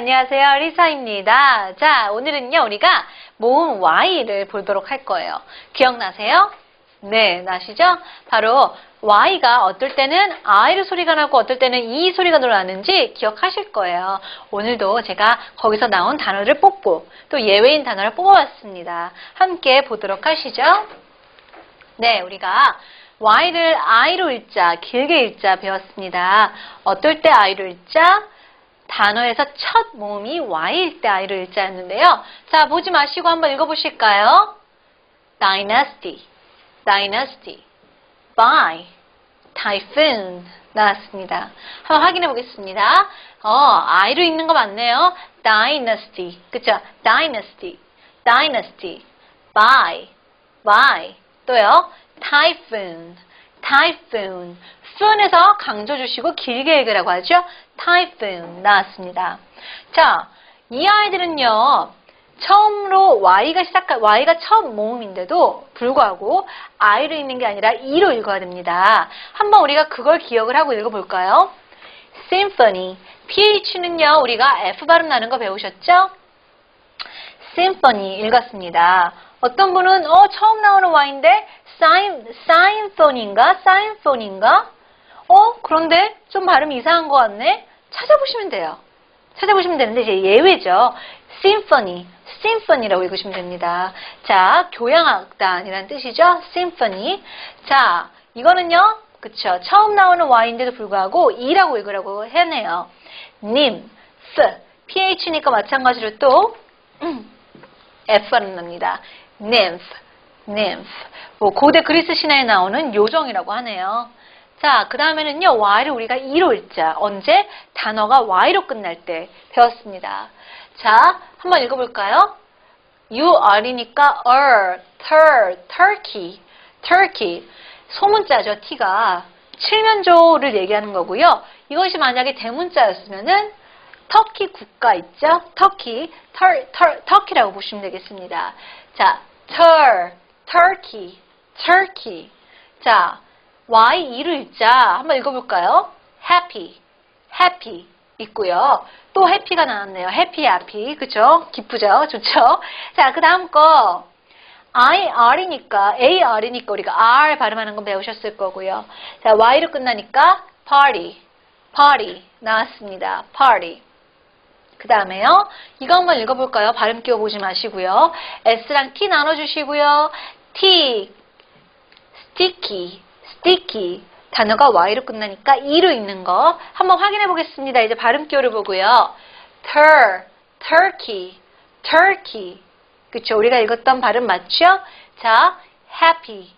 안녕하세요. 리사입니다. 자, 오늘은요, 우리가 모음 Y를 보도록 할 거예요. 기억나세요? 네, 나시죠? 바로 Y가 어떨 때는 I로 소리가 나고 어떨 때는 E 소리가 나는지 기억하실 거예요. 오늘도 제가 거기서 나온 단어를 뽑고 또 예외인 단어를 뽑아봤습니다. 함께 보도록 하시죠. 네, 우리가 Y를 I로 읽자, 길게 읽자 배웠습니다. 어떨 때 I로 읽자? 단어에서 첫 모음이 Y일 때 I로 읽자였는데요. 자, 보지 마시고 한번 읽어보실까요? Dynasty, Dynasty, By, Typhoon 나왔습니다. 한번 확인해 보겠습니다. 어, I로 읽는 거 맞네요. Dynasty, 그쵸? Dynasty, Dynasty, By, By, 또요. Typhoon, Typhoon. 수원에서 강조 주시고 길게 읽으라고 하죠. Typhoon 나왔습니다. 자, 이 아이들은요. 처음으로 Y가 시작한 Y가 처음 모음인데도 불구하고 I로 읽는 게 아니라 E로 읽어야 됩니다. 한번 우리가 그걸 기억을 하고 읽어볼까요? Symphony. PH는요, 우리가 F 발음 나는 거 배우셨죠? Symphony 읽었습니다. 어떤 분은 어 처음 나오는 Y인데 사인 사인폰인가 사인폰인가? 어 그런데 좀 발음이 이상한 것 같네. 찾아보시면 돼요. 찾아보시면 되는데 이제 예외죠. Symphony, Symphony라고 읽으시면 됩니다. 자, 교향악단이라는 뜻이죠. Symphony. 자, 이거는요. 그쵸. 처음 나오는 Y인데도 불구하고 E라고 읽으라고 해내요. 님, S, PH니까 마찬가지로 또 음, 납니다. nymph, nymph. 뭐 고대 그리스 신화에 나오는 요정이라고 하네요. 자, 그 다음에는요, Y를 우리가 E로 읽자. 언제? 단어가 Y로 끝날 때 배웠습니다. 자, 한번 읽어볼까요? You are니까 er, tur, turkey, turkey. 소문자죠, T가. 칠면조를 얘기하는 거고요. 이것이 만약에 대문자였으면은 터키 국가 있죠? 터키, 터, 터, 터키라고 보시면 되겠습니다. 자, tur, turkey, turkey. 자, Y, E를 읽자. 한번 읽어볼까요? happy, happy 있고요. 또 happy가 나왔네요. happy, happy. 그쵸? 기쁘죠? 좋죠? 자, 그 다음 거. I, R이니까, A, R이니까 우리가 R 발음하는 건 배우셨을 거고요. 자, Y로 끝나니까 party, party 나왔습니다. party. 그 다음에요. 이거 한번 읽어볼까요? 발음 끼워 보지 마시고요. S랑 T 나눠주시고요. T, sticky, sticky. 단어가 Y로 끝나니까 E로 읽는 거 한번 확인해 보겠습니다. 이제 발음 끼워를 보고요. tur, turkey, turkey. 그쵸? 우리가 읽었던 발음 맞죠? 자, happy,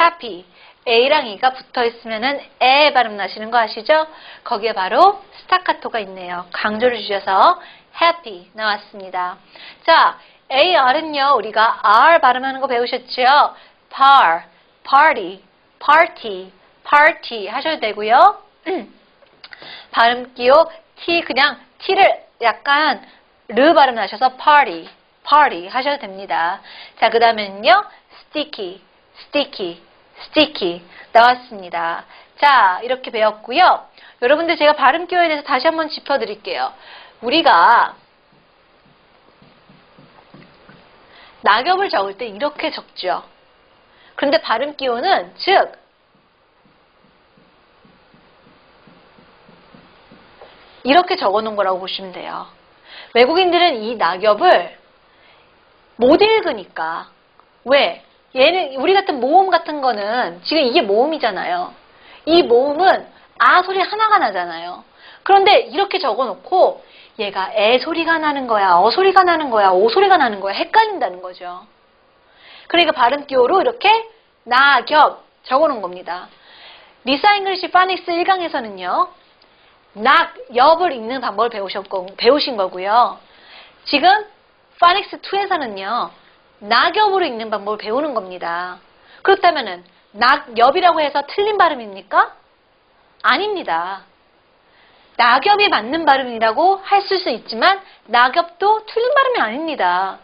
happy. A랑 E가 붙어 있으면은 에 발음 나시는 거 아시죠? 거기에 바로 스타카토가 있네요. 강조를 주셔서 happy 나왔습니다. 자, A, R은요, 우리가 R 발음하는 거 배우셨죠? par, party, party, party 하셔도 되고요. 발음 기호 T 그냥 T를 약간 르 발음 나셔서 party, party 하셔도 됩니다. 자, 그 다음에는요, sticky, sticky, sticky 나왔습니다. 자, 이렇게 배웠고요. 여러분들 제가 발음 기호에 대해서 다시 한번 짚어드릴게요. 우리가 낙엽을 적을 때 이렇게 적죠. 그런데 발음 기호는 즉 이렇게 적어놓은 거라고 보시면 돼요. 외국인들은 이 낙엽을 못 읽으니까 왜? 얘는 우리 같은 모음 같은 거는 지금 이게 모음이잖아요. 이 모음은 아 소리 하나가 나잖아요. 그런데 이렇게 적어놓고 얘가 애 소리가 나는 거야, 어 소리가 나는 거야, 오 소리가 나는 거야 헷갈린다는 거죠. 그러니까 발음 기호로 이렇게 낙엽 적어놓은 겁니다. 리사 잉글리시 파닉스 1강에서는요. 낙 엽을 읽는 방법을 배우신 거고요. 지금 파닉스 2에서는요. 낙엽으로 읽는 방법을 배우는 겁니다. 그렇다면은 낙엽이라고 해서 틀린 발음입니까? 아닙니다. 낙엽이 맞는 발음이라고 했을 수 있지만 낙엽도 틀린 발음이 아닙니다.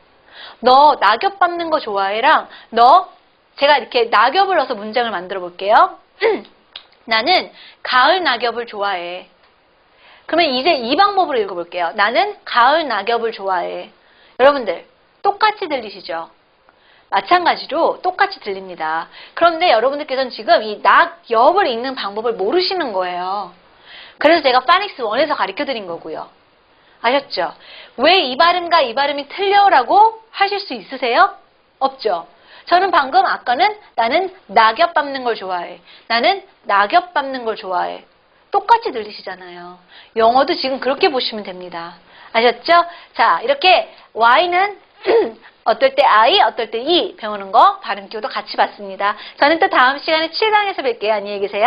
너 낙엽 밟는 거 좋아해랑 너 제가 이렇게 낙엽을 넣어서 문장을 만들어 볼게요. 나는 가을 낙엽을 좋아해. 그러면 이제 이 방법으로 읽어볼게요. 나는 가을 낙엽을 좋아해. 여러분들, 똑같이 들리시죠? 마찬가지로 똑같이 들립니다. 그런데 여러분들께서는 지금 이 낙엽을 읽는 방법을 모르시는 거예요. 그래서 제가 파닉스 1에서 가르쳐 드린 거고요. 아셨죠? 왜 이 발음과 이 발음이 틀려라고 하실 수 있으세요? 없죠? 저는 방금 아까는 나는 낙엽 밟는 걸 좋아해. 나는 낙엽 밟는 걸 좋아해. 똑같이 들리시잖아요. 영어도 지금 그렇게 보시면 됩니다. 아셨죠? 자, 이렇게 Y는 어떨 때 I, 어떨 때 E 배우는 거 발음 기호도 같이 봤습니다. 저는 또 다음 시간에 7강에서 뵐게요. 안녕히 계세요.